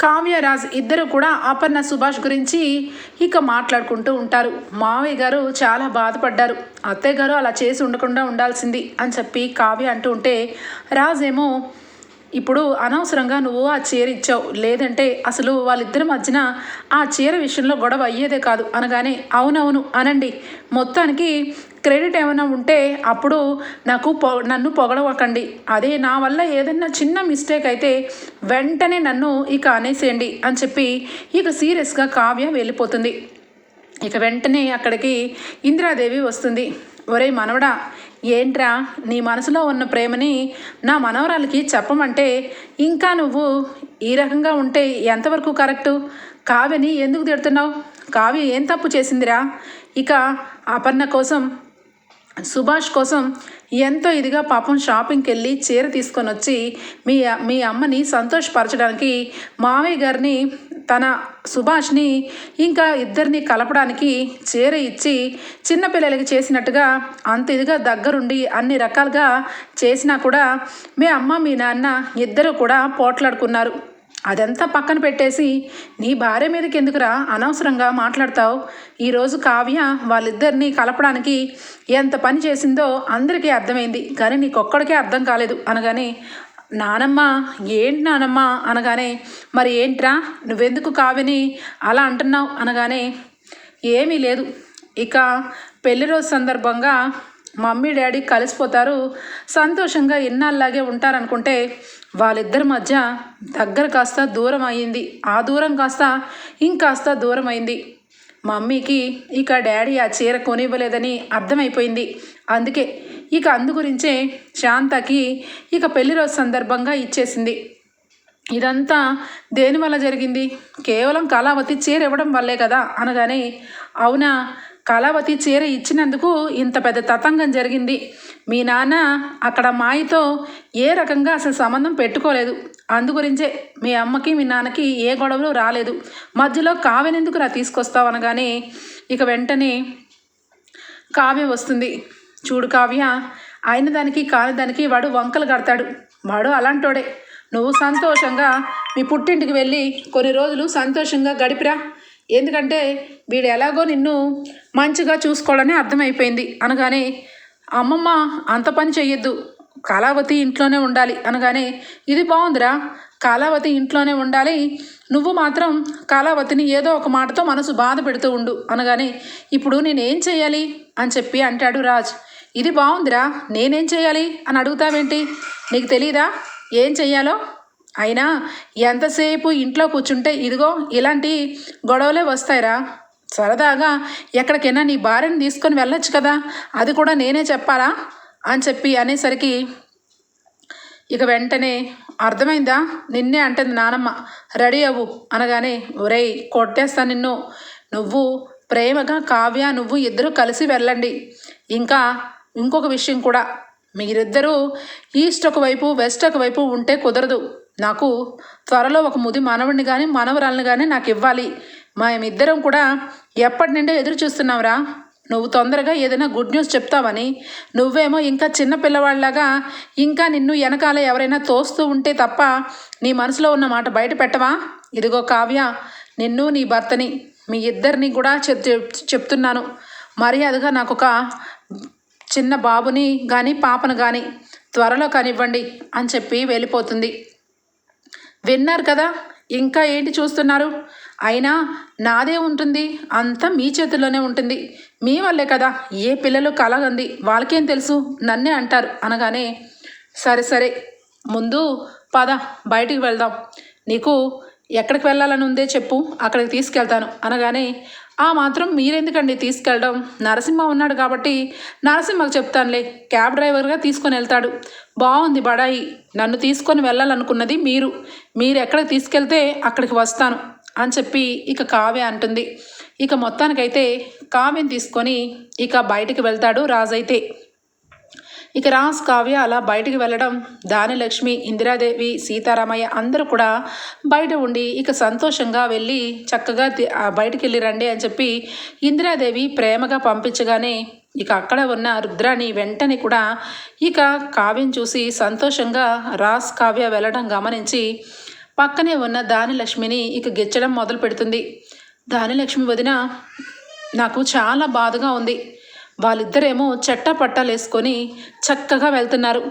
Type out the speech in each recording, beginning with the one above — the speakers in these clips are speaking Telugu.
కావ్యరాజ్ ఇద్దరు కూడా అపర్ణ సుభాష్ గురించి ఇక మాట్లాడుకుంటూ ఉంటారు. మావయ్య గారు చాలా బాధపడ్డారు. అత్తయ్య గారు అలా చేసి ఉండకుండా ఉండాల్సింది అని చెప్పి కావ్య అంటూ ఉంటే రాజేమో ఇప్పుడు అనవసరంగా నువ్వు ఆ చీర ఇచ్చావు. లేదంటే అసలు వాళ్ళిద్దరి మధ్యన ఆ చీర విషయంలో గొడవ అయ్యేదే కాదు. అనగానే అవునవును అనండి. మొత్తానికి క్రెడిట్ ఏమైనా ఉంటే అప్పుడు నాకు పొ నన్ను పొగడవకండి. అదే నా వల్ల ఏదైనా చిన్న మిస్టేక్ అయితే వెంటనే నన్ను ఇక అనేసేయండి అని చెప్పి ఇక సీరియస్గా కావ్య వెళ్ళిపోతుంది. ఇక వెంటనే అక్కడికి ఇందిరాదేవి వస్తుంది. ఒరే మనవడా ఏంట్రా నీ మనసులో ఉన్న ప్రేమని నా మనవరాలకి చెప్పమంటే ఇంకా నువ్వు ఈ రకంగా ఉంటే ఎంతవరకు కరెక్టు? కావ్యని ఎందుకు తిడుతున్నావు? కావ్య ఏం తప్పు చేసిందిరా? ఇక అపర్ణ కోసం సుభాష్ కోసం ఎంతో ఇదిగా పాపం షాపింగ్కి వెళ్ళి చీర తీసుకొని వచ్చి మీ మీ అమ్మని సంతోషపరచడానికి మావయ్య గారిని తన సుభాష్ని ఇంకా ఇద్దరిని కలపడానికి చీర ఇచ్చి చిన్నపిల్లలకి చేసినట్టుగా అంత ఇదిగా దగ్గరుండి అన్ని రకాలుగా చేసినా కూడా మీ అమ్మ మీ నాన్న ఇద్దరు కూడా పోట్లాడుకున్నారు. అదంతా పక్కన పెట్టేసి నీ భార్య మీదకి ఎందుకురా అనవసరంగా మాట్లాడతావు? ఈరోజు కావ్య వాళ్ళిద్దరినీ కలపడానికి ఎంత పని చేసిందో అందరికీ అర్థమైంది కానీ నీకొక్కడికే అర్థం కాలేదు అనగానే నానమ్మ ఏంటి నానమ్మ అనగానే మరి ఏంట్రా నువ్వెందుకు కావ్యని అలా అంటున్నావు అనగానే ఏమీ లేదు. ఇక పెళ్ళి రోజు సందర్భంగా మమ్మీ డాడీ కలిసిపోతారు. సంతోషంగా ఇన్నాళ్ళలాగే ఉంటారనుకుంటే వాళ్ళిద్దరి మధ్య దగ్గర కాస్త దూరం అయింది. ఆ దూరం కాస్త ఇంకాస్త దూరం అయింది. మమ్మీకి ఇక డాడీ ఆ చీర కొనివ్వలేదని అర్థమైపోయింది. అందుకే ఇక అందు గురించే శాంతకి ఇక పెళ్ళి రోజు సందర్భంగా ఇచ్చేసింది. ఇదంతా దేనివల్ల జరిగింది? కేవలం కళావతి చీర ఇవ్వడం వల్లే కదా అనగానే అవునా? కళావతి చీర ఇచ్చినందుకు ఇంత పెద్ద తతంగం జరిగింది. మీ నాన్న అక్కడ మాయతో ఏ రకంగా అసలు సంబంధం పెట్టుకోలేదు. అందుగురించే మీ అమ్మకి మీ నాన్నకి ఏ గొడవలు రాలేదు. మధ్యలో కావ్యనెందుకు రా తీసుకొస్తావు అనగానే ఇక వెంటనే కావ్య వస్తుంది. చూడు కావ్య అయిన దానికి కాని దానికి వాడు వంకలు కడతాడు. వాడు అలాంటోడే. నువ్వు సంతోషంగా మీ పుట్టింటికి వెళ్ళి కొన్ని రోజులు సంతోషంగా గడిపిరా. ఎందుకంటే వీడు ఎలాగో నిన్ను మంచిగా చూసుకోవాలని అర్థమైపోయింది. అనగానే అమ్మమ్మ అంత పని చెయ్యొద్దు. కళావతి ఇంట్లోనే ఉండాలి. అనగానే ఇది బాగుందిరా కళావతి ఇంట్లోనే ఉండాలి. నువ్వు మాత్రం కళావతిని ఏదో ఒక మాటతో మనసు బాధ పెడుతూ ఉండు. అనగానే ఇప్పుడు నేనేం చేయాలి అని చెప్పి అంటాడు రాజ్. ఇది బాగుందిరా నేనేం చేయాలి అని అడుగుతావేంటి? నీకు తెలీదా? ఏం చెయ్యాలో? అయినా ఎంతసేపు ఇంట్లో కూర్చుంటే ఇదిగో ఇలాంటి గొడవలే వస్తాయిరా. సరదాగా ఎక్కడికైనా నీ భార్యను తీసుకొని వెళ్ళొచ్చు కదా. అది కూడా నేనే చెప్పాలా? అని చెప్పి అనేసరికి ఇక వెంటనే అర్థమైందా? నిన్నే అంటుంది నానమ్మ. రెడీ అవ్వు అనగానే ఒరేయ్ కొట్టేస్తా నిన్ను. నువ్వు ప్రేమగా కావ్య నువ్వు ఇద్దరు కలిసి వెళ్ళండి. ఇంకా ఇంకొక విషయం కూడా. మీరిద్దరూ ఈస్ట్ ఒకవైపు వెస్ట్ ఒకవైపు ఉంటే కుదరదు. నాకు త్వరలో ఒక ముది మనవడిని కానీ మనవరాలను కానీ నాకు ఇవ్వాలి. మేమిద్దరం కూడా ఎప్పటి నుండో ఎదురు చూస్తున్నావురా నువ్వు తొందరగా ఏదైనా గుడ్ న్యూస్ చెప్తావని. నువ్వేమో ఇంకా చిన్న పిల్లవాళ్ళలాగా ఇంకా నిన్ను వెనకాల ఎవరైనా తోస్తూ ఉంటే తప్ప నీ మనసులో ఉన్న మాట బయట పెట్టవా? ఇదిగో కావ్య నిన్ను నీ భర్తని మీ ఇద్దరిని కూడా చెప్ చెప్తున్నాను. మర్యాదగా నాకు ఒక చిన్న బాబుని కానీ పాపను కానీ త్వరలో కానివ్వండి అని చెప్పి వెళ్ళిపోతుంది. విన్నారు కదా? ఇంకా ఏంటి చూస్తున్నారు? అయినా నాదే ఉంటుంది. అంతా మీ చేతుల్లోనే ఉంటుంది. మీ వల్లే కదా ఏ పిల్లలు కలగంది? వాళ్ళకేం తెలుసు? నన్నే అంటారు. అనగానే సరే సరే. ముందు పద బయటికి వెళ్దాం. నీకు ఎక్కడికి వెళ్ళాలని ఉందే చెప్పు. అక్కడికి తీసుకెళ్తాను. అనగానే ఆ మాత్రం మీరెందుకండి తీసుకెళ్ళడం? నరసింహ ఉన్నాడు కాబట్టి నరసింహకు చెప్తానులే క్యాబ్ డ్రైవర్గా తీసుకొని వెళ్తాడు. బాగుంది బడాయి నన్ను తీసుకొని వెళ్ళాలనుకున్నది మీరు. మీరు ఎక్కడికి తీసుకెళ్తే అక్కడికి వస్తాను అని చెప్పి ఇక కావ్య అంటుంది. ఇక మొత్తానికైతే కావ్యం తీసుకొని ఇక బయటికి వెళ్తాడు రాజైతే. ఇక రాస్ కావ్య అలా బయటికి వెళ్ళడం దానిలక్ష్మి ఇందిరాదేవి సీతారామయ్య అందరూ కూడా బయట ఉండి ఇక సంతోషంగా వెళ్ళి చక్కగా బయటికి వెళ్ళి రండి అని చెప్పి ఇందిరాదేవి ప్రేమగా పంపించగానే ఇక అక్కడ ఉన్న రుద్రాని వెంటనే కూడా ఇక కావ్యం చూసి సంతోషంగా రాస్ కావ్య వెళ్ళడం గమనించి పక్కనే ఉన్న దానిలక్ష్మిని ఇక గిచ్చడం మొదలు పెడుతుంది దానిలక్ష్మి వదిన నాకు చాలా బాధగా ఉంది. వాళ్ళిద్దరేమో చెట్ట పట్టాలు వేసుకొని చక్కగా వెళ్తున్నారు.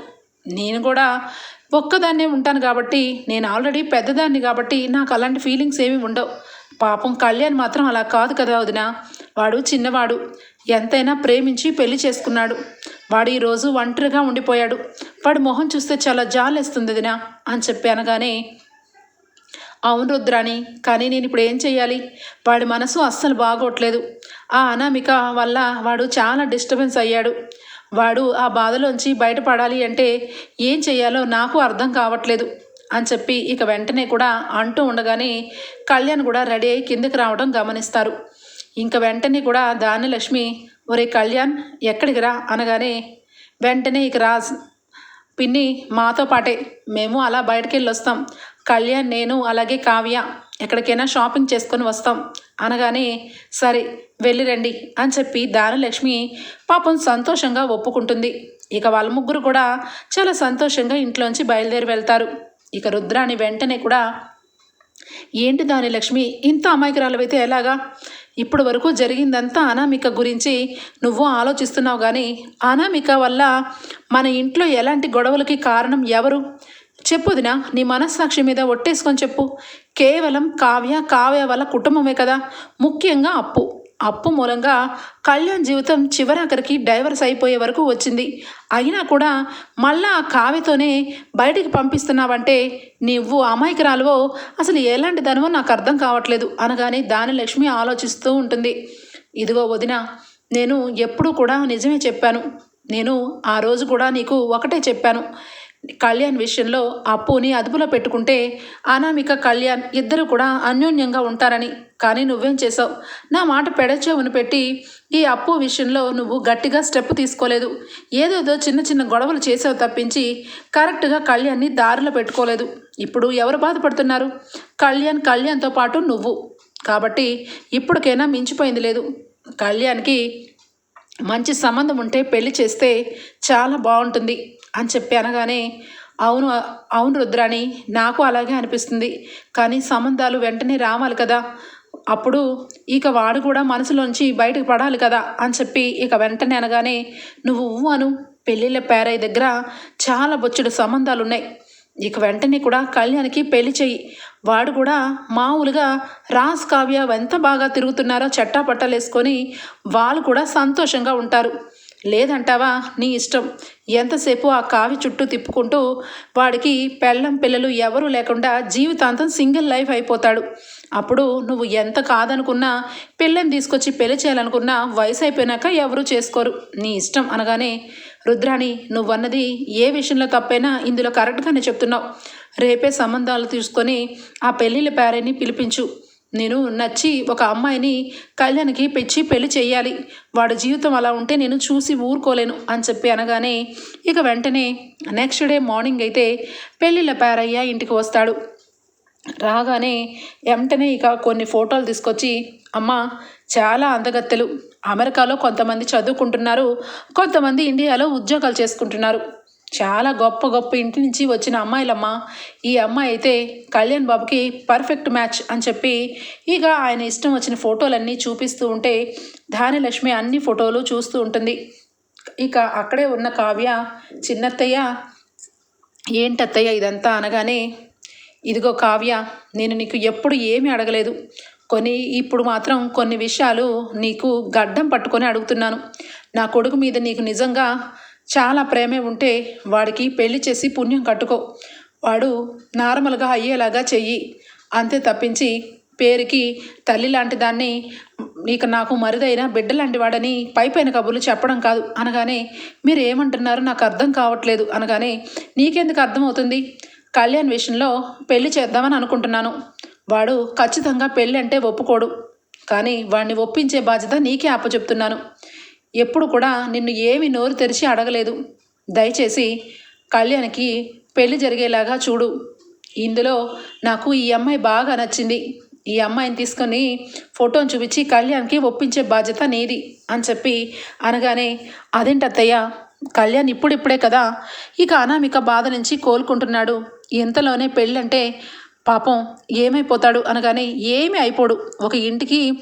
నేను కూడా ఒక్కదాన్నే ఉంటాను కాబట్టి నేను ఆల్రెడీ పెద్దదాన్ని కాబట్టి నాకు అలాంటి ఫీలింగ్స్ ఏమీ ఉండవు. పాపం కళ్యాణ్ మాత్రం అలా కాదు కదా వదిన. వాడు చిన్నవాడు. ఎంతైనా ప్రేమించి పెళ్ళి చేసుకున్నాడు. వాడు ఈరోజు ఒంటరిగా ఉండిపోయాడు. వాడి మొహం చూస్తే చాలా జాలేస్తుంది వదిన అని చెప్పి అనగానే అవును రుద్రాని కానీ నేను ఇప్పుడు ఏం చేయాలి వాడి మనసు అస్సలు బాగోట్లేదు. ఆ అనామిక వల్ల వాడు చాలా డిస్టర్బెన్స్ అయ్యాడు. వాడు ఆ బాధలోంచి బయటపడాలి అంటే ఏం చేయాలో నాకు అర్థం కావట్లేదు అని చెప్పి ఇక వెంటనే కూడా అంటూ ఉండగానే కళ్యాణ్ కూడా రెడీ అయ్యి కిందకి రావడం గమనిస్తారు. ఇంక వెంటనే కూడా దానిలక్ష్మి ఒరే కళ్యాణ్ ఎక్కడికి రా? అనగానే వెంటనే ఇక రాజ్ పిన్ని మాతో పాటే. మేము అలా బయటకు వెళ్ళి వస్తాం కళ్యాణ్ నేను అలాగే కావ్య ఎక్కడికైనా షాపింగ్ చేసుకొని వస్తాం. అనగానే సరే వెళ్ళి రండి అని చెప్పి దానలక్ష్మి పాపం సంతోషంగా ఒప్పుకుంటుంది. ఇక వాళ్ళ ముగ్గురు కూడా చాలా సంతోషంగా ఇంట్లోంచి బయలుదేరి వెళ్తారు. ఇక రుద్రాని వెంటనే కూడా ఏంటి దాని లక్ష్మి ఇంత అమాయకురాలవైతే ఎలాగా? ఇప్పటి వరకు జరిగిందంతా అనామిక గురించి నువ్వు ఆలోచిస్తున్నావు కానీ అనామిక వల్ల మన ఇంట్లో ఎలాంటి గొడవలకి కారణం ఎవరు? చెప్పుదినా నీ మనస్సాక్షి మీద ఒట్టేసుకొని చెప్పు. కేవలం కావ్య కావ్య వల్ల కుటుంబమే కదా. ముఖ్యంగా అప్పు. అప్పు మూలంగా కళ్యాణ్ జీవితం చివరాఖరికి డైవర్స్ అయిపోయే వరకు వచ్చింది. అయినా కూడా మళ్ళా ఆ కావ్యతోనే బయటికి పంపిస్తున్నావంటే నువ్వు అమాయకురాలువో అసలు ఎలాంటి దానివో నాకు అర్థం కావట్లేదు అనగానే దాని లక్ష్మి ఆలోచిస్తూ ఉంటుంది. ఇదిగో వదిన నేను ఎప్పుడూ కూడా నిజమే చెప్పాను. నేను ఆ రోజు కూడా నీకు ఒకటే చెప్పాను. కళ్యాణ్ విషయంలో అప్పుని అదుపులో పెట్టుకుంటే అనామిక కళ్యాణ్ ఇద్దరు కూడా అన్యోన్యంగా ఉంటారని. కానీ నువ్వేం చేసావు నా మాట పెడచెవును పెట్టి ఈ అప్పు విషయంలో నువ్వు గట్టిగా స్టెప్ తీసుకోలేదు. ఏదేదో చిన్న చిన్న గొడవలు చేసావు తప్పించి కరెక్ట్గా కళ్యాణ్ని దారిలో పెట్టుకోలేదు. ఇప్పుడు ఎవరు బాధపడుతున్నారు? కళ్యాణ్ కళ్యాణ్తో పాటు నువ్వు. కాబట్టి ఇప్పటికైనా మించిపోయింది లేదు. కళ్యాణ్కి మంచి సంబంధం ఉంటే పెళ్ళి చేస్తే చాలా బాగుంటుంది. అని చెప్పి అనగానే అవును అవును రుద్రాణి నాకు అలాగే అనిపిస్తుంది. కానీ సంబంధాలు వెంటనే రావాలి కదా. అప్పుడు ఇక వాడు కూడా మనసులోంచి బయటకు పడాలి కదా అని చెప్పి ఇక వెంటనే అనగానే నువ్వు అను. పెళ్ళిళ్ళ పేరయ్య దగ్గర చాలా బొచ్చుడు సంబంధాలు ఉన్నాయి ఇక వెంటనే కూడా కళ్యాణ్కి పెళ్ళి చెయ్యి. వాడు కూడా మామూలుగా రాస్ కావ్య ఎంత బాగా తిరుగుతున్నారో చట్టా పట్టలేసుకొని వాళ్ళు కూడా సంతోషంగా ఉంటారు. లేదంటావా? నీ ఇష్టం. ఎంతసేపు ఆ కావి చుట్టూ తిప్పుకుంటూ వాడికి పెళ్ళం పిల్లలు ఎవరూ లేకుండా జీవితాంతం సింగిల్ లైఫ్ అయిపోతాడు. అప్పుడు నువ్వు ఎంత కాదనుకున్నా పిల్లని తీసుకొచ్చి పెళ్ళి చేయాలనుకున్నా వయసు అయిపోయినాక ఎవరూ చేసుకోరు. నీ ఇష్టం అనగానే రుద్రాణి నువ్వన్నది ఏ విషయంలో తప్పైనా ఇందులో కరెక్ట్గానే చెప్తున్నావు. రేపే సంబంధాలు తీసుకొని ఆ పెళ్ళిళ్ళ పేరెని పిలిపించు. నేను నచ్చి ఒక అమ్మాయిని కళ్యాణ్కి పెంచి పెళ్ళి చేయాలి. వాడి జీవితం అలా ఉంటే నేను చూసి ఊరుకోలేను అని చెప్పి అనగానే ఇక వెంటనే నెక్స్ట్ డే మార్నింగ్ అయితే పెళ్ళిళ్ళ పేరయ్య ఇంటికి వస్తాడు. రాగానే వెంటనే ఇక కొన్ని ఫోటోలు తీసుకొచ్చి అమ్మ చాలా అందగత్తెలు. అమెరికాలో కొంతమంది చదువుకుంటున్నారు కొంతమంది ఇండియాలో ఉద్యోగాలు చేసుకుంటున్నారు. చాలా గొప్ప గొప్ప ఇంటి నుంచి వచ్చిన అమ్మాయిలమ్మ. ఈ అమ్మాయి అయితే కళ్యాణ్ బాబుకి పర్ఫెక్ట్ మ్యాచ్ అని చెప్పి ఇక ఆయన ఇష్టం వచ్చిన ఫోటోలన్నీ చూపిస్తూ ఉంటే ధానిలక్ష్మి అన్ని ఫోటోలు చూస్తూ ఉంటుంది. ఇక అక్కడే ఉన్న కావ్య చిన్నత్తయ్య ఏంటత్తయ్య ఇదంతా? అనగానే ఇదిగో కావ్య నేను నీకు ఎప్పుడు ఏమీ అడగలేదు. కొన్ని ఇప్పుడు మాత్రం కొన్ని విషయాలు నీకు గడ్డం పట్టుకొని అడుగుతున్నాను. నా కొడుకు మీద నీకు నిజంగా చాలా ప్రేమే ఉంటే వాడికి పెళ్ళి చేసి పుణ్యం కట్టుకో. వాడు నార్మల్గా అయ్యేలాగా చెయ్యి. అంతే తప్పించి పేరుకి తల్లి లాంటి దాన్ని నీకు నాకు మరుదైన బిడ్డ లాంటి వాడని పై పైన కబుర్లు చెప్పడం కాదు. అనగానే మీరు ఏమంటున్నారో? నాకు అర్థం కావట్లేదు. అనగానే నీకెందుకు అర్థమవుతుంది? కళ్యాణ్ విషయంలో పెళ్ళి చేద్దామని అనుకుంటున్నాను. వాడు ఖచ్చితంగా పెళ్ళి అంటే ఒప్పుకోడు. కానీ వాడిని ఒప్పించే బాధ్యత నీకే అప్పచెప్తున్నాను. ఎప్పుడు కూడా నిన్ను ఏమి నోరు తెరిచి అడగలేదు. దయచేసి కళ్యాణ్కి పెళ్ళి జరిగేలాగా చూడు. ఇందులో నాకు ఈ అమ్మాయి బాగా నచ్చింది. ఈ అమ్మాయిని తీసుకొని ఫోటోని చూపించి కళ్యాణ్కి ఒప్పించే బాధ్యత నీది అని చెప్పి అనగానే అదేంటత్తయ్య? కళ్యాణ్ ఇప్పుడిప్పుడే కదా. ఇక అనామిక బాధ నుంచి కోలుకుంటున్నాడు. ఇంతలోనే పెళ్ళంటే పాపం ఏమైపోతాడు? అనగానే ఏమీ అయిపోడు. ఒక ఇంటికి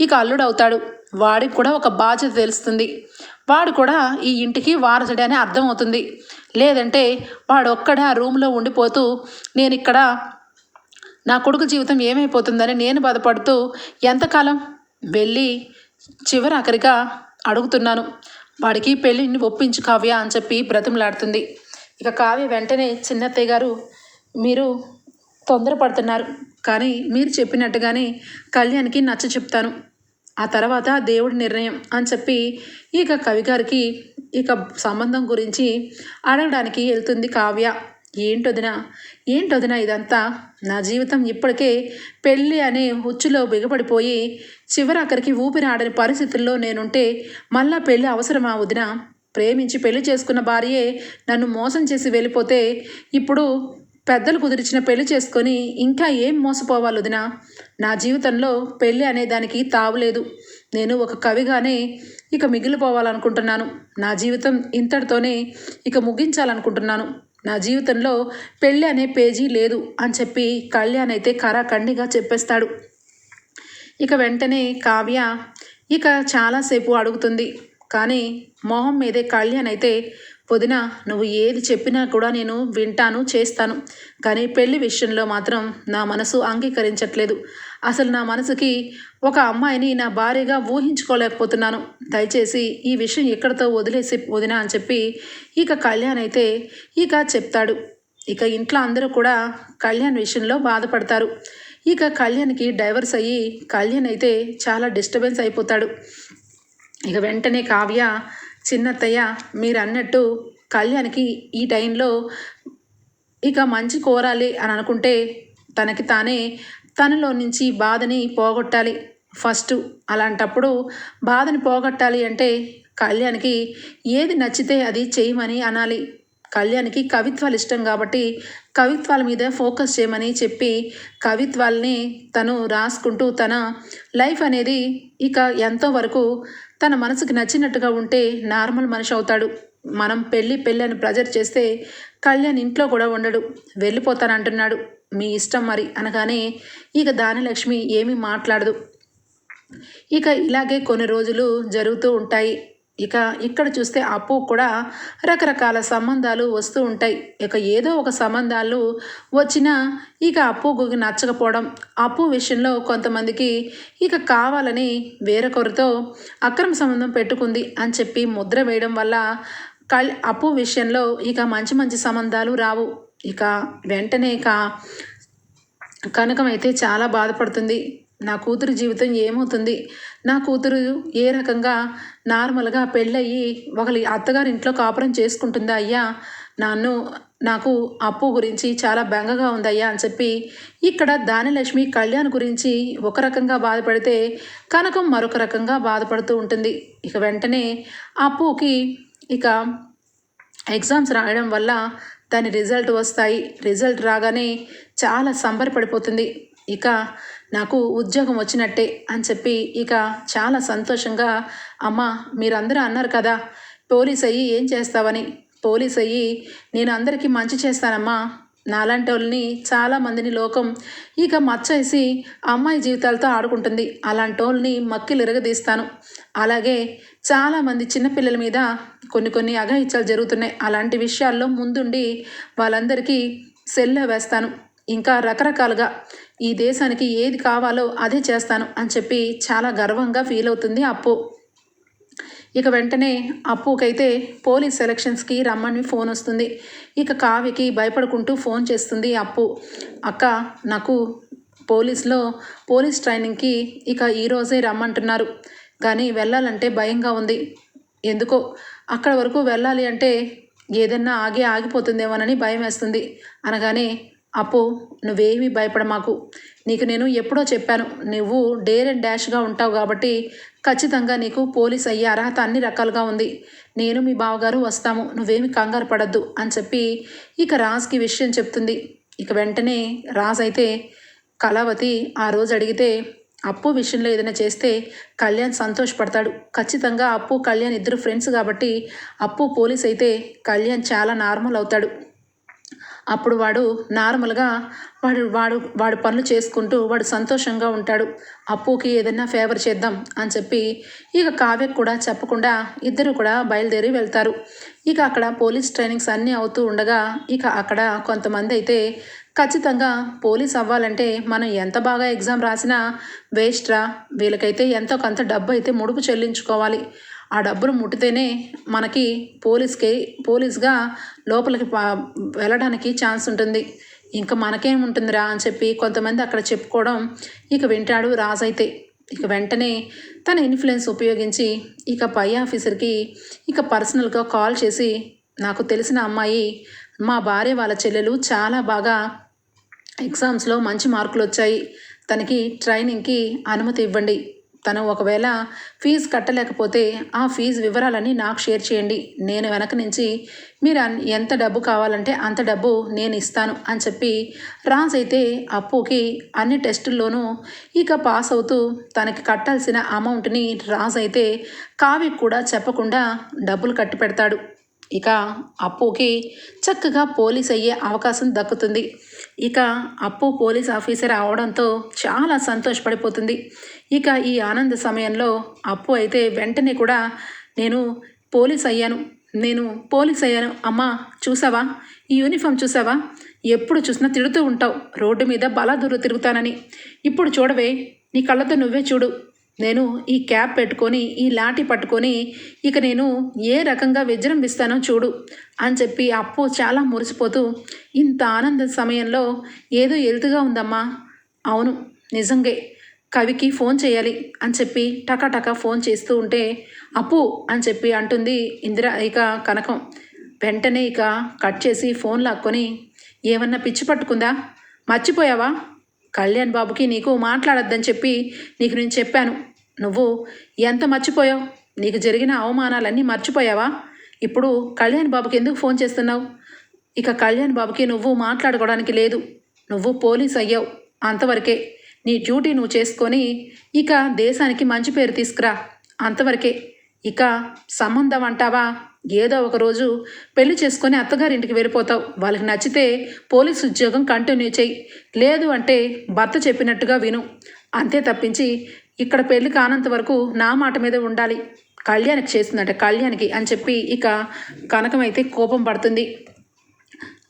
ఇక అల్లుడు అవుతాడు వాడికి కూడా ఒక బాధ్యత తెలుస్తుంది. వాడు కూడా ఈ ఇంటికి వారసుడే అని అర్థమవుతుంది. లేదంటే వాడు ఒక్కడే ఆ రూమ్లో ఉండిపోతూ నేను ఇక్కడ నా కొడుకు జీవితం ఏమైపోతుందని నేను బాధపడుతూ ఎంతకాలం వెళ్ళి చివరి ఆఖరిగా అడుగుతున్నాను. వాడికి పెళ్ళిని ఒప్పించు కావ్య అని చెప్పి బ్రతిమలాడుతుంది. ఇక కావ్య వెంటనే చిన్నత్తయ్య గారు మీరు తొందరపడుతున్నారు. కానీ మీరు చెప్పినట్టుగానే కళ్యాణ్కి నచ్చ చెప్తాను. ఆ తర్వాత దేవుడి నిర్ణయం అని చెప్పి ఇక కవి గారికి ఇక సంబంధం గురించి అడగడానికి వెళ్తుంది కావ్య. ఏంటొదిన? ఏంటొదిన ఇదంతా? నా జీవితం ఇప్పటికే పెళ్ళి అనే హుచ్చులో బిగపడిపోయి చివరాఖరికి ఊపిరి ఆడని పరిస్థితుల్లో నేనుంటే మళ్ళా పెళ్ళి అవసరమా వదిన? ప్రేమించి పెళ్ళి చేసుకున్న భార్యే నన్ను మోసం చేసి వెళ్ళిపోతే ఇప్పుడు పెద్దలు కుదిరిచిన పెళ్ళి చేసుకొని ఇంకా ఏం మోసపోవాలి వదినా? నా జీవితంలో పెళ్ళి అనే దానికి తావులేదు నేను ఒక కవిగానే ఇక మిగిలిపోవాలనుకుంటున్నాను. నా జీవితం ఇంతటితోనే ఇక ముగించాలనుకుంటున్నాను. నా జీవితంలో పెళ్ళి అనే పేజీ లేదు అని చెప్పి కళ్యాణ్ అయితే కరాఖండిగా చెప్పేస్తాడు. ఇక వెంటనే కావ్య ఇక చాలాసేపు అడుగుతుంది. కానీ మొహం మీదే కళ్యాణ్ అయితే పొదిన నువ్వు ఏది చెప్పినా కూడా నేను వింటాను చేస్తాను. కానీ పెళ్ళి విషయంలో మాత్రం నా మనసు అంగీకరించట్లేదు. అసలు నా మనసుకి ఒక అమ్మాయిని నా భార్యగా ఊహించుకోలేకపోతున్నాను. దయచేసి ఈ విషయం ఎక్కడితో వదిలేసి వదినా అని చెప్పి ఇక కళ్యాణ్ అయితే ఇక చెప్తాడు. ఇక ఇంట్లో అందరూ కూడా కళ్యాణ్ విషయంలో బాధపడతారు. ఇక కళ్యాణ్కి డైవర్స్ అయ్యి కళ్యాణ్ అయితే చాలా డిస్టర్బెన్స్ అయిపోతాడు. ఇక వెంటనే కావ్య చిన్నత్తయ్య మీరు అన్నట్టు కళ్యాణ్కి ఈ టైంలో ఇక మంచి కోరాలి అని అనుకుంటే తనకి తానే తనలో నుంచి బాధని పోగొట్టాలి. ఫస్ట్ అలాంటప్పుడు బాధని పోగొట్టాలి అంటే కళ్యాణ్కి ఏది నచ్చితే అది చేయమని అనాలి. కళ్యాణ్కి కవిత్వాలు ఇష్టం కాబట్టి కవిత్వాల మీద ఫోకస్ చేయమని చెప్పి కవిత్వాల్ని తను రాసుకుంటూ తన లైఫ్ అనేది ఇక ఎంతో వరకు తన మనసుకు నచ్చినట్టుగా ఉంటే నార్మల్ మనిషి అవుతాడు. మనం పెళ్ళి పెళ్ళి అని ప్రెజర్ చేస్తే కళ్యాణ్ ఇంట్లో కూడా ఉండడు. వెళ్ళిపోతానంటున్నాడు. మీ ఇష్టం మరి అనగానే ఇక దానిలక్ష్మి ఏమీ మాట్లాడదు. ఇక ఇలాగే కొన్ని రోజులు జరుగుతూ ఉంటాయి. ఇక ఇక్కడ చూస్తే అప్పు కూడా రకరకాల సంబంధాలు వస్తూ ఉంటాయి. ఇక ఏదో ఒక సంబంధాలు వచ్చినా ఇక అప్పుకి నచ్చకపోవడం అప్పు విషయంలో కొంతమందికి ఇక కావాలని వేరొకరితో అక్రమ సంబంధం పెట్టుకుంది అని చెప్పి ముద్ర వేయడం వల్ల కల్ అప్పు విషయంలో ఇక మంచి మంచి సంబంధాలు రావు. ఇక వెంటనే ఇక కనకం అయితే చాలా బాధపడుతుంది. నా కూతురు జీవితం ఏమవుతుంది? నా కూతురు ఏ రకంగా నార్మల్గా పెళ్ళయ్యి ఒకరి అత్తగారి ఇంట్లో కాపురం చేసుకుంటుందా అయ్యా? నన్ను నాకు అప్పు గురించి చాలా బెంగగా ఉందయ్యా అని చెప్పి ఇక్కడ దానిలక్ష్మి కళ్యాణ్ గురించి ఒక రకంగా బాధపడితే కనకం మరొక రకంగా బాధపడుతూ ఉంటుంది. ఇక వెంటనే అప్పుకి ఇక ఎగ్జామ్స్ రాయడం వల్ల దాని రిజల్ట్ వస్తాయి. రిజల్ట్ రాగానే చాలా సంబరపడిపోతుంది. ఇక నాకు ఉద్యోగం వచ్చినట్టే అని చెప్పి ఇక చాలా సంతోషంగా అమ్మ మీరందరూ అన్నారు కదా పోలీస్ అయ్యి ఏం చేస్తావని? పోలీస్ అయ్యి నేను అందరికీ మంచి చేస్తానమ్మా. నాలాంటి వాళ్ళని చాలామందిని లోకం ఇక మచ్చేసి అమ్మాయి జీవితాలతో ఆడుకుంటుంది. అలాంటి వాళ్ళని మక్కిలు ఇరగదీస్తాను అలాగే చాలామంది చిన్నపిల్లల మీద కొన్ని కొన్ని అఘాయిత్యాలు జరుగుతున్నాయి. అలాంటి విషయాల్లో ముందుండి వాళ్ళందరికీ సెల్లో వేస్తాను. ఇంకా రకరకాలుగా ఈ దేశానికి ఏది కావాలో అదే చేస్తాను అని చెప్పి చాలా గర్వంగా ఫీల్ అవుతుంది అప్పు. ఇక వెంటనే అప్పుకైతే పోలీస్ సెలక్షన్స్కి రమ్మని ఫోన్ వస్తుంది. ఇక కావికి భయపడుకుంటూ ఫోన్ చేస్తుంది అప్పు. అక్క నాకు పోలీస్లో పోలీస్ ట్రైనింగ్కి ఇక ఈరోజే రమ్మంటున్నారు. కానీ వెళ్ళాలంటే భయంగా ఉంది. ఎందుకో? అక్కడ వరకు వెళ్ళాలి అంటే ఏదన్నా ఆగి ఆగిపోతుందేమోనని భయం వేస్తుంది. అనగానే అప్పు నువ్వేమీ భయపడ మాకు నీకు నేను ఎప్పుడో చెప్పాను నువ్వు డేర్ అండ్ డాష్గా ఉంటావు కాబట్టి ఖచ్చితంగా నీకు పోలీస్ అయ్యే అర్హత అన్ని రకాలుగా ఉంది. నేను మీ బావగారు వస్తాము నువ్వేమి కంగారు పడద్దు అని చెప్పి ఇక రాజ్కి విషయం చెప్తుంది. ఇక వెంటనే రాజ్ అయితే కళావతి ఆ రోజు అడిగితే అప్పు విషయంలో ఏదైనా చేస్తే కళ్యాణ్ సంతోషపడతాడు. ఖచ్చితంగా అప్పు కళ్యాణ్ ఇద్దరు ఫ్రెండ్స్ కాబట్టి అప్పు పోలీస్ అయితే కళ్యాణ్ చాలా నార్మల్ అవుతాడు. అప్పుడు వాడు నార్మల్గా వాడు వాడు వాడు పనులు చేసుకుంటూ వాడు సంతోషంగా ఉంటాడు. అప్పుకి ఏదైనా ఫేవర్ చేద్దాం అని చెప్పి ఇక కావ్యకు కూడా చెప్పకుండా ఇద్దరు కూడా బయలుదేరి వెళ్తారు. ఇక అక్కడ పోలీస్ ట్రైనింగ్స్ అన్నీ అవుతూ ఉండగా ఇక అక్కడ కొంతమంది అయితే ఖచ్చితంగా పోలీస్ అవ్వాలంటే మనం ఎంత బాగా ఎగ్జామ్ రాసినా వేస్ట్రా వీళ్ళకైతే ఎంతో కొంత డబ్బు అయితే ముడుపు చెల్లించుకోవాలి. ఆ డబ్బును ముట్టితేనే మనకి పోలీస్కి పోలీస్గా లోపలికి వెళ్ళడానికి ఛాన్స్ ఉంటుంది. ఇంకా మనకేముంటుందిరా అని చెప్పి కొంతమంది అక్కడ చెప్పుకోవడం ఇక వింటాడు రాజైతే ఇక వెంటనే తన ఇన్ఫ్లుయెన్స్ ఉపయోగించి ఇక పై ఆఫీసర్కి ఇక పర్సనల్గా కాల్ చేసి నాకు తెలిసిన అమ్మాయి మా భార్య వాళ్ళ చెల్లెలు చాలా బాగా ఎగ్జామ్స్లో మంచి మార్కులు వచ్చాయి తనకి ట్రైనింగ్కి అనుమతి ఇవ్వండి. తను ఒకవేళ ఫీజు కట్టలేకపోతే ఆ ఫీజు వివరాలన్నీ నాకు షేర్ చేయండి. నేను వెనక నుంచి మీరు ఎంత డబ్బు కావాలంటే అంత డబ్బు నేను ఇస్తాను అని చెప్పి రాజ్ అయితే అప్పుకి అన్ని టెస్టుల్లోనూ ఇక పాస్ అవుతూ తనకి కట్టాల్సిన అమౌంట్ని రాజ్ అయితే కావికి కూడా చెప్పకుండా డబ్బులు కట్టి పెడతాడు. ఇక అప్పుకి చక్కగా పోలీస్ అయ్యే అవకాశం దక్కుతుంది. ఇక అప్పు పోలీస్ ఆఫీసర్ అవడంతో చాలా సంతోషపడిపోతుంది. ఇక ఈ ఆనంద సమయంలో అప్పు అయితే వెంటనే కూడా నేను పోలీస్ అయ్యాను. నేను పోలీస్ అయ్యాను. అమ్మా చూసావా? ఈ యూనిఫామ్ చూసావా? ఎప్పుడు చూసినా తిడుతూ ఉంటావు. రోడ్డు మీద బలాదూరు తిరుగుతానని. ఇప్పుడు చూడవే నీ కళ్ళతో నువ్వే చూడు. నేను ఈ క్యాప్ పెట్టుకొని ఈ లాఠీ పట్టుకొని ఇక నేను ఏ రకంగా విజృంభిస్తానో చూడు అని చెప్పి అప్పు చాలా మురిసిపోతూ ఇంత ఆనంద సమయంలో ఏదో ఎలుతుగా ఉందమ్మా. అవును నిజంగే. కవికి ఫోన్ చేయాలి అని చెప్పి టకాటకా ఫోన్ చేస్తూ ఉంటే అప్పు అని చెప్పి అంటుంది ఇందిర ఇక కనకం. వెంటనే ఇక కట్ చేసి ఫోన్ లాక్కొని ఏమన్నా పిచ్చి పట్టుకుందా? మర్చిపోయావా? కళ్యాణ్ బాబుకి నీకు మాట్లాడొద్దని చెప్పి నీకు నేను చెప్పాను. నువ్వు ఎంత మర్చిపోయావు? నీకు జరిగిన అవమానాలన్నీ మర్చిపోయావా? ఇప్పుడు కళ్యాణ్ బాబుకి ఎందుకు ఫోన్ చేస్తున్నావు? ఇక కళ్యాణ్ బాబుకి నువ్వు మాట్లాడుకోవడానికి లేదు. నువ్వు పోలీస్ అయ్యావు అంతవరకే. నీ డ్యూటీ నువ్వు చేసుకొని ఇక దేశానికి మంచి పేరు తీసుకురా. అంతవరకే. ఇక సంబంధం అంటావా? ఏదో ఒక రోజు పెళ్ళి చేసుకొని అత్తగారింటికి వెళ్ళిపోతావు. వాళ్ళకి నచ్చితే పోలీస్ ఉద్యోగం కంటిన్యూ చేయి. లేదు అంటే భర్త చెప్పినట్టుగా విను. అంతే తప్పించి ఇక్కడ పెళ్ళి కానంత వరకు నా మాట మీద ఉండాలి. కళ్యాణికి చేస్తుందంట కళ్యాణికి అని చెప్పి ఇక కనకమైతే కోపం పడుతుంది.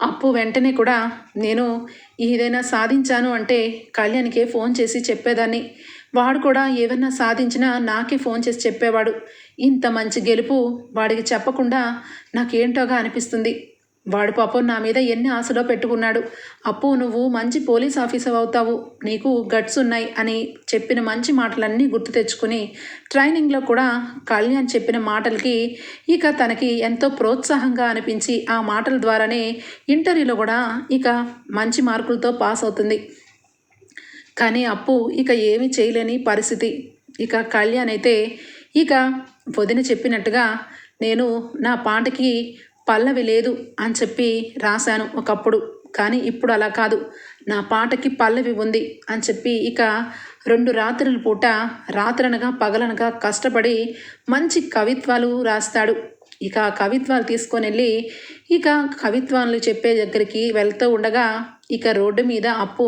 అప్పు వెంటనే కూడా నేను ఏదైనా సాధించాను అంటే కళ్యాణ్కే ఫోన్ చేసి చెప్పేదాన్ని. వాడు కూడా ఏదైనా సాధించినా నాకే ఫోన్ చేసి చెప్పేవాడు. ఇంత మంచి గెలుపు వాడికి చెప్పకుండా నాకేంటోగా అనిపిస్తుంది. వాడు పాపం నా మీద ఎన్ని ఆశలో పెట్టుకున్నాడు. అప్పు నువ్వు మంచి పోలీస్ ఆఫీసర్ అవుతావు. నీకు గట్స్ ఉన్నాయి అని చెప్పిన మంచి మాటలన్నీ గుర్తు తెచ్చుకుని ట్రైనింగ్లో కూడా కళ్యాణ్ చెప్పిన మాటలకి ఇక తనకి ఎంతో ప్రోత్సాహంగా అనిపించి ఆ మాటల ద్వారానే ఇంటర్వ్యూలో కూడా ఇక మంచి మార్కులతో పాస్ అవుతుంది. కానీ అప్పు ఇక ఏమి చేయలేని పరిస్థితి. ఇక కళ్యాణ్ అయితే ఇక వదిన చెప్పినట్టుగా నేను నా పాటకి పల్లవి లేదు అని చెప్పి రాశాను ఒకప్పుడు. కానీ ఇప్పుడు అలా కాదు. నా పాటకి పల్లవి ఉంది అని చెప్పి ఇక రెండు రాత్రుల పూట రాత్రనగా పగలనగా కష్టపడి మంచి కవిత్వాలు రాస్తాడు. ఇక కవిత్వాలు తీసుకొని వెళ్ళి ఇక కవిత్వాలు చెప్పే దగ్గరికి వెళ్తూ ఉండగా ఇక రోడ్డు మీద అప్పు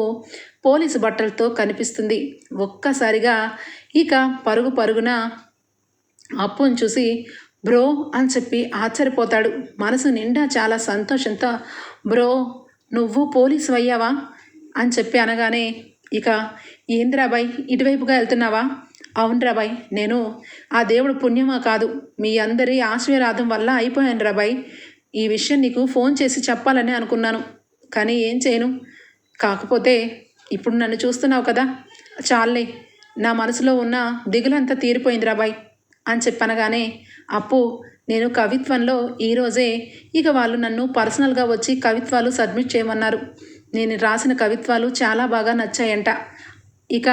పోలీసు బట్టలతో కనిపిస్తుంది. ఒక్కసారిగా ఇక పరుగు పరుగున అప్పును చూసి బ్రో అని చెప్పి ఆశ్చర్యపోతాడు. మనసు నిండా చాలా సంతోషంతో బ్రో నువ్వు పోలీసు అయ్యావా అని చెప్పి అనగానే ఇక ఏంద్రాబాయ్ ఇటువైపుగా వెళ్తున్నావా? అవును రాబాయ్ నేను ఆ దేవుడు పుణ్యమా కాదు. మీ అందరి ఆశీర్వాదం వల్ల అయిపోయాను రాబాయ్ ఈ విషయం నీకు ఫోన్ చేసి చెప్పాలని అనుకున్నాను కానీ ఏం చేయను. కాకపోతే ఇప్పుడు నన్ను చూస్తున్నావు కదా చాలే నా మనసులో ఉన్న దిగులంతా తీరిపోయింది రాబాయ్ అని చెప్పనగానే అప్పు. నేను కవిత్వంలో ఈరోజే ఇక వాళ్ళు నన్ను పర్సనల్గా వచ్చి కవిత్వాలు సబ్మిట్ చేయమన్నారు. నేను రాసిన కవిత్వాలు చాలా బాగా నచ్చాయంట. ఇక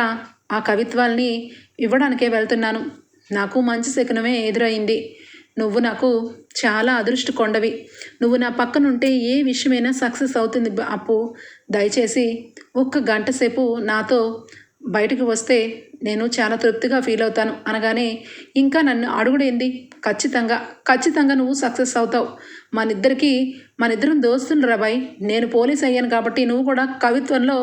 ఆ కవిత్వాల్ని ఇవ్వడానికే వెళ్తున్నాను. నాకు మంచి శకునమే ఎదురైంది. నువ్వు నాకు చాలా అదృష్ట కొండవి. నువ్వు నా పక్కనుంటే ఏ విషయమైనా సక్సెస్ అవుతుంది అప్పు. దయచేసి ఒక్క గంట సేపు నాతో బయటకు వస్తే నేను చాలా తృప్తిగా ఫీల్ అవుతాను. అనగానే ఇంకా నన్ను అడుగుడేంది ఖచ్చితంగా ఖచ్చితంగా నువ్వు సక్సెస్ అవుతావు. మనిద్దరికి మనిద్దరం దోస్తులు రాబాయ్ నేను పోలీస్ అయ్యాను కాబట్టి నువ్వు కూడా కవిత్వంలో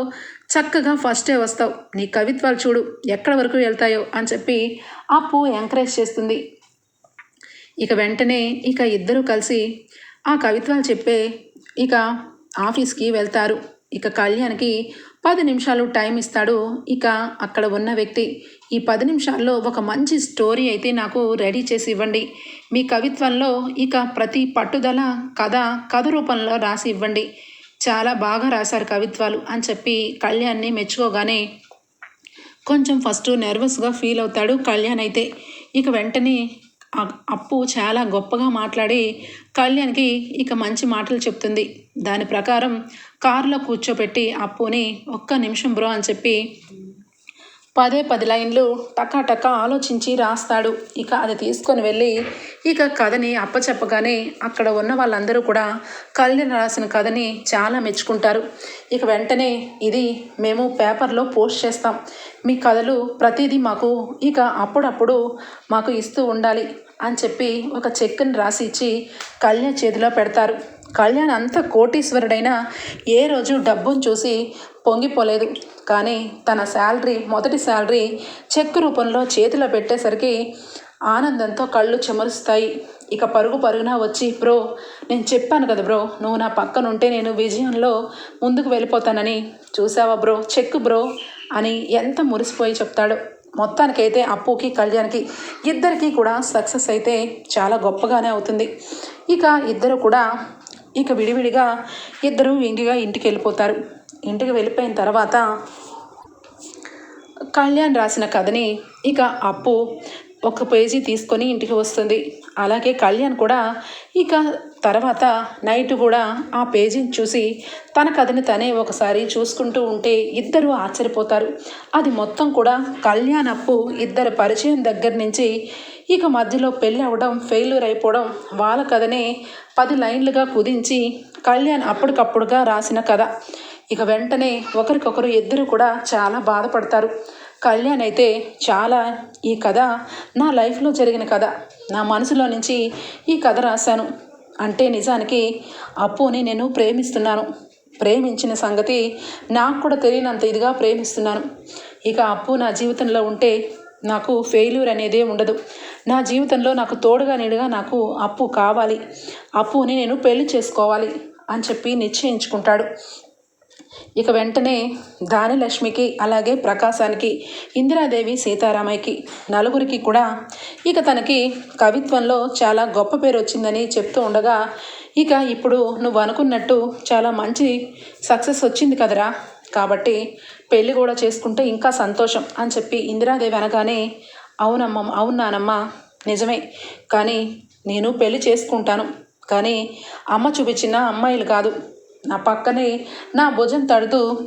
చక్కగా ఫస్టే వస్తావు. నీ కవిత్వాలు చూడు ఎక్కడ వరకు వెళ్తాయో అని చెప్పి అప్పు ఎంకరేజ్ చేస్తుంది. ఇక వెంటనే ఇక ఇద్దరూ కలిసి ఆ కవిత్వాలు చెప్పే ఇక ఆఫీస్కి వెళ్తారు. ఇక కళ్యాణ్కి పది నిమిషాలు టైం ఇస్తాడు. ఇక అక్కడ ఉన్న వ్యక్తి ఈ పది నిమిషాల్లో ఒక మంచి స్టోరీ అయితే నాకు రెడీ చేసి ఇవ్వండి. మీ కవిత్వంలో ఇక ప్రతి పట్టుదల కథ కథ రూపంలో రాసి ఇవ్వండి. చాలా బాగా రాశారు కవిత్వాలు అని చెప్పి కళ్యాణ్ని మెచ్చుకోగానే కొంచెం ఫస్ట్ నర్వస్గా ఫీల్ అవుతాడు కళ్యాణ్ అయితే. ఇక వెంటనే అప్పు చాలా గొప్పగా మాట్లాడి కళ్యాణ్కి ఇక మంచి మాటలు చెప్తుంది. దాని ప్రకారం కారులో కూర్చోబెట్టి అప్పుని ఒక్క నిమిషం బ్రో అని చెప్పి పదే పది లైన్లు టకా ఆలోచించి రాస్తాడు. ఇక అది తీసుకొని వెళ్ళి ఇక కథని అప్పచెప్పగానే అక్కడ ఉన్న వాళ్ళందరూ కూడా కళ్యాణ్ రాసిన కథని చాలా మెచ్చుకుంటారు. ఇక వెంటనే ఇది మేము పేపర్లో పోస్ట్ చేస్తాం. మీ కథలు ప్రతిదీ మాకు ఇక అప్పుడప్పుడు మాకు ఇస్తూ ఉండాలి అని చెప్పి ఒక చెక్కుని రాసి ఇచ్చి కళ్యాణ్ చేతిలో పెడతారు. కళ్యాణ్ అంత కోటీశ్వరుడైనా ఏ రోజు డబ్బును చూసి పొంగిపోలేదు. కానీ తన శాలరీ మొదటి శాలరీ చెక్ రూపంలో చేతిలో పెట్టేసరికి ఆనందంతో కళ్ళు చెమరుస్తాయి. ఇక పరుగు పరుగున వచ్చి బ్రో నేను చెప్పాను కదా బ్రో నువ్వు నా పక్కన ఉంటే నేను విజయంలో ముందుకు వెళ్ళిపోతానని. చూసావా బ్రో? చెక్ బ్రో అని ఎంత మురిసిపోయి చెప్తాడు. మొత్తానికైతే అప్పుకి కళ్యాణ్కి ఇద్దరికీ కూడా సక్సెస్ అయితే చాలా గొప్పగానే అవుతుంది. ఇక ఇద్దరు కూడా ఇక విడివిడిగా ఇద్దరు ఇంటిగా ఇంటికి వెళ్ళిపోతారు. ఇంటికి వెళ్ళిపోయిన తర్వాత కళ్యాణ్ రాసిన కథని ఇక అప్పు ఒక పేజీ తీసుకొని ఇంటికి వస్తుంది. అలాగే కళ్యాణ్ కూడా ఇక తర్వాత నైట్ కూడా ఆ పేజీని చూసి తన కథని తనే ఒకసారి చూసుకుంటూ ఉంటే ఇద్దరు ఆశ్చర్యపోతారు. అది మొత్తం కూడా కళ్యాణ్ అప్పు ఇద్దరు పరిచయం దగ్గర నుంచి ఇక మధ్యలో పెళ్ళి అవ్వడం ఫెయిల్యూర్ అయిపోవడం వాళ్ళ కథనే పది లైన్లుగా కుదించి కళ్యాణ్ అప్పటికప్పుడుగా రాసిన కథ. ఇక వెంటనే ఒకరికొకరు ఇద్దరు కూడా చాలా బాధపడతారు. కళ్యాణ్ అయితే చాలా ఈ కథ నా లైఫ్లో జరిగిన కథ. నా మనసులో నుంచి ఈ కథ రాశాను. అంటే నిజానికి అప్పుని నేను ప్రేమిస్తున్నాను. ప్రేమించిన సంగతి నాకు కూడా తెలియనంత ఇదిగా ప్రేమిస్తున్నాను. ఇక అప్పు నా జీవితంలో ఉంటే నాకు ఫెయిల్యూర్ అనేదే ఉండదు. నా జీవితంలో నాకు తోడుగా నీడుగా నాకు అప్పు కావాలి. అప్పుని నేను పెళ్ళి చేసుకోవాలి అని చెప్పి నిశ్చయించుకుంటాడు. ఇక వెంటనే దానిలక్ష్మికి అలాగే ప్రకాశానికి ఇందిరాదేవి సీతారామయ్యకి నలుగురికి కూడా ఇక తనకి కవిత్వంలో చాలా గొప్ప పేరు వచ్చిందని చెప్తూ ఉండగా ఇక ఇప్పుడు నువ్వు అనుకున్నట్టు చాలా మంచి సక్సెస్ వచ్చింది కదరా. కాబట్టి పెళ్ళి కూడా చేసుకుంటే ఇంకా సంతోషం అని చెప్పి ఇందిరాదేవి అనగానే అవునమ్మ అవును నానమ్మా నిజమే. కానీ నేను పెళ్ళి చేసుకుంటాను. కానీ అమ్మ చూపించిన అమ్మాయిలు కాదు. నా పక్కనే నా భుజం తడుతూ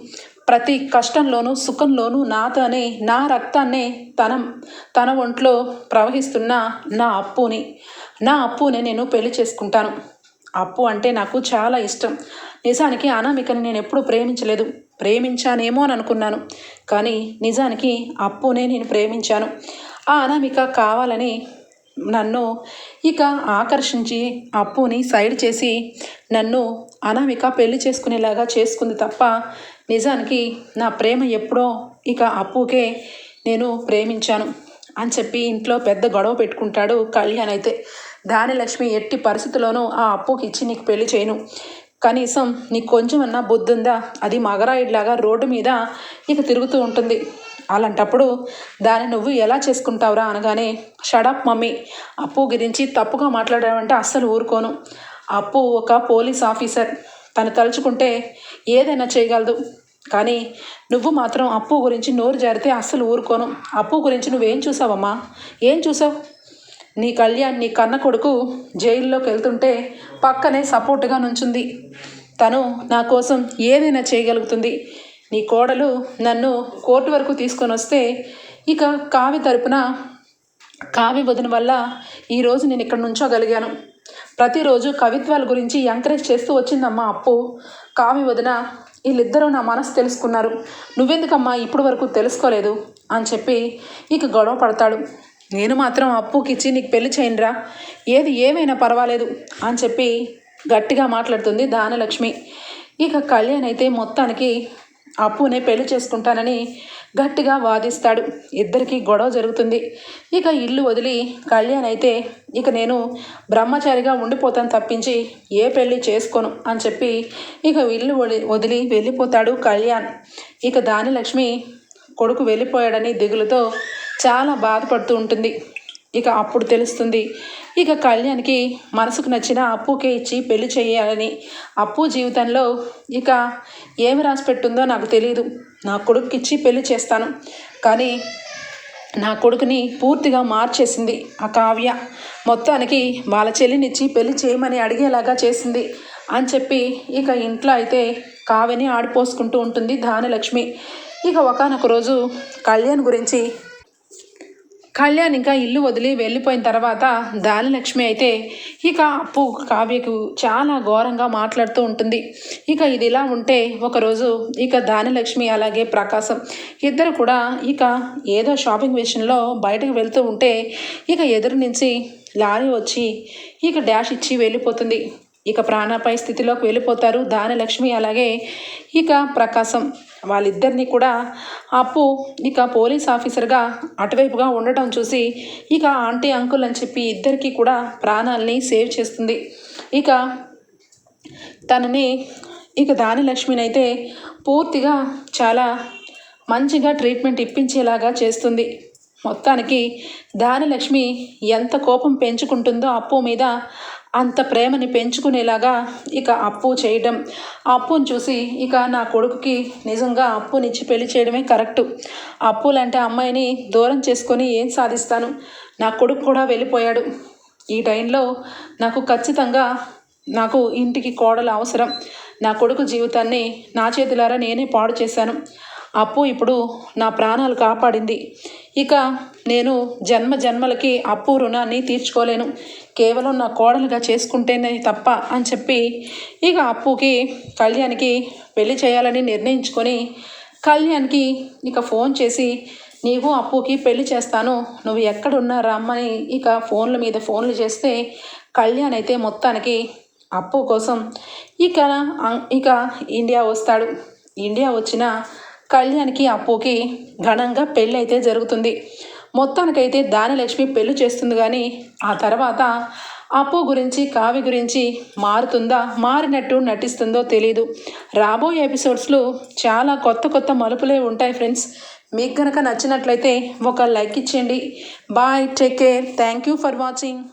ప్రతి కష్టంలోనూ సుఖంలోనూ నాతోనే నా రక్తాన్నే తన తన ఒంట్లో ప్రవహిస్తున్న నా అప్పుని నా అప్పునే నేను పెళ్ళి చేసుకుంటాను. అప్పు అంటే నాకు చాలా ఇష్టం. నిజానికి అనామికని నేను ఎప్పుడూ ప్రేమించలేదు. ప్రేమించానేమో అని అనుకున్నాను. కానీ నిజానికి అప్పునే నేను ప్రేమించాను. ఆ అనామిక కావాలని నన్ను ఇక ఆకర్షించి అప్పుని సైడ్ చేసి నన్ను అనామిక పెళ్ళి చేసుకునేలాగా చేసుకుంది తప్ప నిజానికి నా ప్రేమ ఎప్పుడో ఇక అప్పుకే నేను ప్రేమించాను అని చెప్పి ఇంట్లో పెద్ద గొడవ పెట్టుకుంటాడు కళ్యాణ్ అయితే. దానిలక్ష్మి ఎట్టి పరిస్థితుల్లోనూ ఆ అప్పుకి ఇచ్చి నీకు పెళ్ళి చేయను. కనీసం నీకు కొంచెం అన్నా బుద్ధి ఉందా అది మగరాయిడ్లాగా రోడ్డు మీద ఇక తిరుగుతూ ఉంటుంది. అలాంటప్పుడు దాన్ని నువ్వు ఎలా చేసుకుంటావురా అనగానే షడప్ మమ్మీ. అప్పు గురించి తప్పుగా మాట్లాడావంటే అస్సలు ఊరుకోను. అప్పు ఒక పోలీస్ ఆఫీసర్. తను తలుచుకుంటే ఏదైనా చేయగలదు. కానీ నువ్వు మాత్రం అప్పు గురించి నోరు జారితే అస్సలు ఊరుకోను. అప్పు గురించి నువ్వేం చూసావమ్మా? ఏం చూసావు? నీ కళ్యాణ్ నీ కన్న కొడుకు జైల్లోకి వెళ్తుంటే పక్కనే సపోర్ట్గా నుంచుంది. తను నా కోసం ఏదైనా చేయగలుగుతుంది. నీ కోడలు నన్ను కోర్టు వరకు తీసుకొని వస్తే ఇక కావి తరపున కావ్య వదిన వల్ల ఈరోజు నేను ఇక్కడ నుంచోగలిగాను. ప్రతిరోజు కవిత్వాల గురించి ఎంకరేజ్ చేస్తూ వచ్చిందమ్మా అప్పు. కావ్య వదిన వీళ్ళిద్దరూ నా మనసు తెలుసుకున్నారు. నువ్వెందుకమ్మా ఇప్పటి వరకు తెలుసుకోలేదు? అని చెప్పి ఇక గొడవ పడతాడు. నేను మాత్రం అప్పుకిచ్చి నీకు పెళ్ళి చేయండిరా. ఏది ఏమైనా పర్వాలేదు అని చెప్పి గట్టిగా మాట్లాడుతుంది దానలక్ష్మి. ఇక కళ్యాణ్ అయితే మొత్తానికి అప్పునే పెళ్ళి చేసుకుంటానని గట్టిగా వాదిస్తాడు. ఇద్దరికి గొడవ జరుగుతుంది. ఇక ఇల్లు వదిలి కళ్యాణ్ అయితే ఇక నేను బ్రహ్మచారిగా ఉండిపోతాను తప్పించి ఏ పెళ్ళి చేసుకోను అని చెప్పి ఇక ఇల్లు వదిలి వదిలి వెళ్ళిపోతాడు కళ్యాణ్. ఇక దానిలక్ష్మి కొడుకు వెళ్ళిపోయాడని దిగులుతో చాలా బాధపడుతూ ఉంటుంది. ఇక అప్పుడు తెలుస్తుంది. ఇక కళ్యాణ్కి మనసుకు నచ్చిన అప్పుకే ఇచ్చి పెళ్ళి చేయాలని అప్పు జీవితంలో ఇక ఏమి రాసి పెట్టుందో నాకు తెలియదు నా కొడుకుకి ఇచ్చి పెళ్ళి చేస్తాను. కానీ నా కొడుకుని పూర్తిగా మార్చేసింది ఆ కావ్య. మొత్తానికి వాళ్ళ చెల్లినిచ్చి పెళ్ళి చేయమని అడిగేలాగా చేసింది అని చెప్పి ఇక ఇంట్లో అయితే కావ్యని ఆడిపోసుకుంటూ ఉంటుంది ధానలక్ష్మి ఇక ఒకనొక రోజు కళ్యాణ్ గురించి కళ్యాణ్ ఇంకా ఇల్లు వదిలి వెళ్ళిపోయిన తర్వాత దానిలక్ష్మి అయితే ఇక అప్పు కావ్యకు చాలా ఘోరంగా మాట్లాడుతూ ఉంటుంది. ఇక ఇది ఇలా ఉంటే ఒకరోజు ఇక దానిలక్ష్మి అలాగే ప్రకాశం ఇద్దరు కూడా ఇక ఏదో షాపింగ్ విషయంలో బయటకు వెళ్తూ ఉంటే ఇక ఎదురు నుంచి లారీ వచ్చి ఇక డాష్ ఇచ్చి వెళ్ళిపోతుంది. ఇక ప్రాణాపాయ స్థితిలోకి వెళ్ళిపోతారు దానలక్ష్మి అలాగే ఇక ప్రకాశం. వాళ్ళిద్దరినీ కూడా అప్పు ఇక పోలీస్ ఆఫీసర్గా అటువైపుగా ఉండటం చూసి ఇక ఆంటీ అంకుల్ అని చెప్పి ఇద్దరికి కూడా ప్రాణాలని సేవ్ చేస్తుంది. ఇక తనని ఇక దానిలక్ష్మిని అయితే పూర్తిగా చాలా మంచిగా ట్రీట్మెంట్ ఇప్పించేలాగా చేస్తుంది. మొత్తానికి దానిలక్ష్మి ఎంత కోపం పెంచుకుంటుందో అప్పు మీద అంత ప్రేమని పెంచుకునేలాగా ఇక అప్పు చేయడం. అప్పుని చూసి ఇక నా కొడుకుకి నిజంగా అప్పునిచ్చి పెళ్ళి చేయడమే కరెక్టు. అప్పులంటే అమ్మాయిని దూరం చేసుకొని ఏం సాధిస్తాను? నా కొడుకు కూడా వెళ్ళిపోయాడు. ఈ టైంలో నాకు ఖచ్చితంగా నాకు ఇంటికి కోడలు అవసరం. నా కొడుకు జీవితాన్ని నా చేతులారా నేనే పాడు చేశాను. అప్పు ఇప్పుడు నా ప్రాణాలు కాపాడింది. ఇక నేను జన్మ జన్మలకి అప్పు రుణాన్ని తీర్చుకోలేను. కేవలం నా కోడలుగా చేసుకుంటేనే తప్ప అని చెప్పి ఇక అప్పుకి కళ్యాణ్కి పెళ్ళి చేయాలని నిర్ణయించుకొని కళ్యాణ్కి ఇక ఫోన్ చేసి నీకు అప్పుకి పెళ్ళి చేస్తాను. నువ్వు ఎక్కడున్నా రమ్మని ఇక ఫోన్ల మీద ఫోన్లు చేస్తే కళ్యాణ్ అయితే మొత్తానికి అప్పు కోసం ఇక ఇక ఇండియా వస్తాడు. ఇండియా వచ్చిన కళ్యాణ్కి అప్పుకి ఘనంగా పెళ్ళి అయితే జరుగుతుంది. మొత్తానికైతే దానిలక్ష్మి పెళ్ళి చేస్తుంది కానీ ఆ తర్వాత అప్పు గురించి కావి గురించి మారుతుందా మారినట్టు నటిస్తుందో తెలీదు. రాబోయే ఎపిసోడ్స్లో చాలా కొత్త కొత్త మలుపులే ఉంటాయి ఫ్రెండ్స్. మీకు కనుక నచ్చినట్లయితే ఒక లైక్ ఇచ్చేయండి. Bye take care. Thank you for watching.